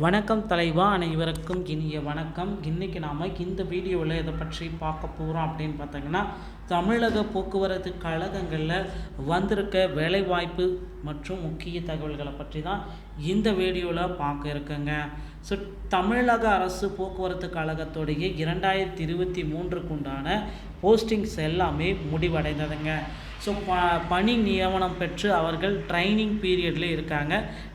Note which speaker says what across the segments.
Speaker 1: வணக்கம் தலைவா அனைவருக்கும் இனிய வணக்கம். இன்றைக்கி நாம் இந்த வீடியோவில் இதை பற்றி பார்க்க போகிறோம் அப்படின்னு பார்த்தீங்கன்னா தமிழக போக்குவரத்து கழகங்களில் வந்திருக்க வேலைவாய்ப்பு மற்றும் முக்கிய தகவல்களை பற்றி தான் இந்த வீடியோவில் பார்க்க இருக்குங்க. ஸோ தமிழக அரசு போக்குவரத்து கழகத்துடைய இரண்டாயிரத்தி இருபத்தி மூன்றுக்குண்டான போஸ்டிங்ஸ் எல்லாமே முடிவடைந்ததுங்க. ஸோ ப பணி நியமனம் பெற்று அவர்கள் ட்ரைனிங் பீரியடில் இருக்காங்க.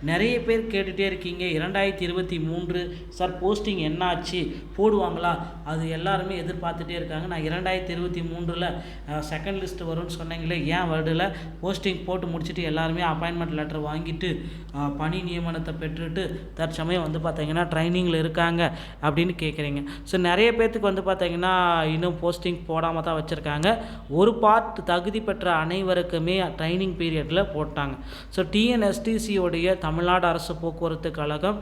Speaker 1: நிறைய பேர் கேட்டுகிட்டே இருக்கீங்க. இரண்டாயிரத்தி இருபத்தி மூன்று சார் போஸ்டிங் என்னாச்சு? போடுவாங்களா? அது எல்லாருமே எதிர்பார்த்துட்டே இருக்காங்க. நான் இரண்டாயிரத்தி இருபத்தி மூன்றில் செகண்ட் லிஸ்ட் வரும்னு சொன்னீங்களே ஏன் வருடில் போஸ்டிங் போட்டு முடிச்சுட்டு எல்லாருமே அப்பாயின்மெண்ட் லெட்டர் வாங்கிட்டு பணி நியமனத்தை பெற்றுட்டு தற்சமயம் வந்து பார்த்தீங்கன்னா ட்ரைனிங்கில் இருக்காங்க அப்படின்னு கேட்குறீங்க ஸோ நிறைய பேர்த்துக்கு வந்து பார்த்தீங்கன்னா இன்னும் போஸ்டிங் போடாமல் தான் வச்சுருக்காங்க. ஒரு பார்ட் தகுதி பெற்ற அனைவருக்குமே ட்ரைனிங் பீரியடில் போட்டாங்க. ஸோ டிஎன்எஸ்டிசியோடைய தமிழ்நாடு அரசு போக்குவரத்து கழகம்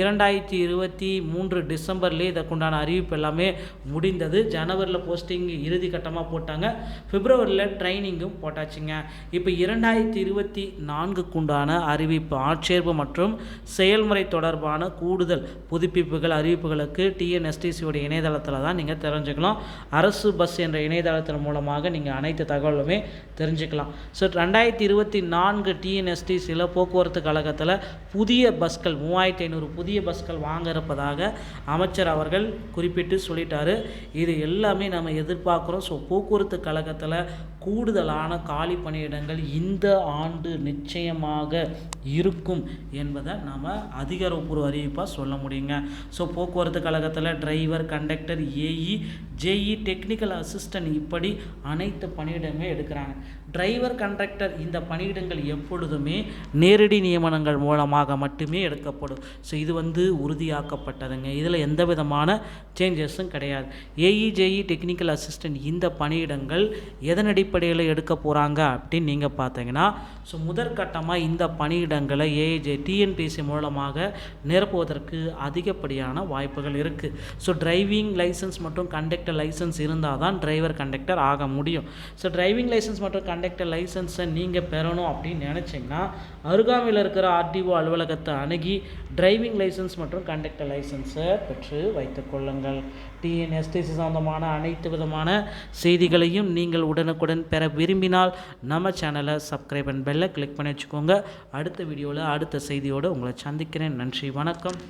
Speaker 1: இரண்டாயிரத்தி இருபத்தி மூன்று டிசம்பர்லேயே இதற்குண்டான அறிவிப்பு எல்லாமே முடிந்தது. ஜனவரியில் போஸ்டிங் இறுதி கட்டமாக போட்டாங்க. பிப்ரவரியில் ட்ரைனிங்கும் போட்டாச்சுங்க. இப்போ இரண்டாயிரத்தி இருபத்தி நான்குக்குண்டான அறிவிப்பு ஆட்சேர்ப்பு மற்றும் செயல்முறை தொடர்பான கூடுதல் புதுப்பிப்புகள் அறிவிப்புகளுக்கு டிஎன்எஸ்டிசியோடைய இணையதளத்தில் தான் நீங்கள் தெரிஞ்சுக்கலாம். அரசு பஸ் என்ற இணையதளத்தின் மூலமாக நீங்கள் அனைத்து தகவலுமே தெரிஞ்சுக்கலாம். ஸோ ரெண்டாயிரத்தி இருபத்தி நான்கு டிஎன்எஸ்டி சில போக்குவரத்து கழகத்தில் புதிய பஸ்கள் மூவாயிரத்தி ஐநூறு புதிய பஸ்கள் வாங்க இருப்பதாக அமைச்சர் அவர்கள் குறிப்பிட்டு சொல்லிட்டாரு. இது எல்லாமே நம்ம எதிர்பார்க்குறோம். ஸோ போக்குவரத்து கழகத்தில் கூடுதலான காலி பணியிடங்கள் இந்த ஆண்டு நிச்சயமாக இருக்கும் என்பதை நாம் அதிகாரப்பூர்வ அறிவிப்பாக சொல்ல முடியுங்க. ஸோ போக்குவரத்து கழகத்தில் driver conductor AE JE technical assistant இப்படி அனைத்து பணியிடமே இருக்கிறாங்க டிரைவர் கண்டக்டர் இந்த பணியிடங்கள் எப்பொழுதுமே நேரடி நியமனங்கள் மூலமாக மட்டுமே எடுக்கப்படும். ஸோ இது வந்து உறுதியாக்கப்பட்டதுங்க. இதில் எந்த விதமான சேஞ்சஸும் கிடையாது. ஏஇஜேஇ டெக்னிக்கல் அசிஸ்டன்ட் இந்த பணியிடங்கள் எதன் அடிப்படையில் எடுக்க போகிறாங்க அப்படின்னு நீங்கள் பார்த்தீங்கன்னா ஸோ முதற்கட்டமாக இந்த பணியிடங்களை ஏஇஜே டிஎன்பிசி மூலமாக நிரப்புவதற்கு அதிகப்படியான வாய்ப்புகள் இருக்குது ஸோ டிரைவிங் லைசன்ஸ் மற்றும் கண்டக்டர் லைசன்ஸ் இருந்தால் தான் டிரைவர் கண்டக்டர் ஆக முடியும். ஸோ டிரைவிங் லைசன்ஸ் மற்றும் கண்டக்டர் லைசன்ஸை நீங்கள் பெறணும் அப்படின்னு நினச்சிங்கன்னா அருகாமையில் இருக்கிற ஆர்டிஓ அலுவலகத்தை அணுகி டிரைவிங் லைசன்ஸ் மற்றும் கண்டக்டர் லைசன்ஸை பெற்று வைத்துக்கொள்ளுங்கள் டிஎன்எஸ்டிசி சம்பந்தமான அனைத்து விதமான செய்திகளையும் நீங்கள் உடனுக்குடன் பெற விரும்பினால் நம்ம சேனலை சப்ஸ்கிரைப் அண்ட் பெல்லை கிளிக் பண்ணி வச்சுக்கோங்க. அடுத்த வீடியோவில் அடுத்த செய்தியோடு உங்களை சந்திக்கிறேன். நன்றி வணக்கம்.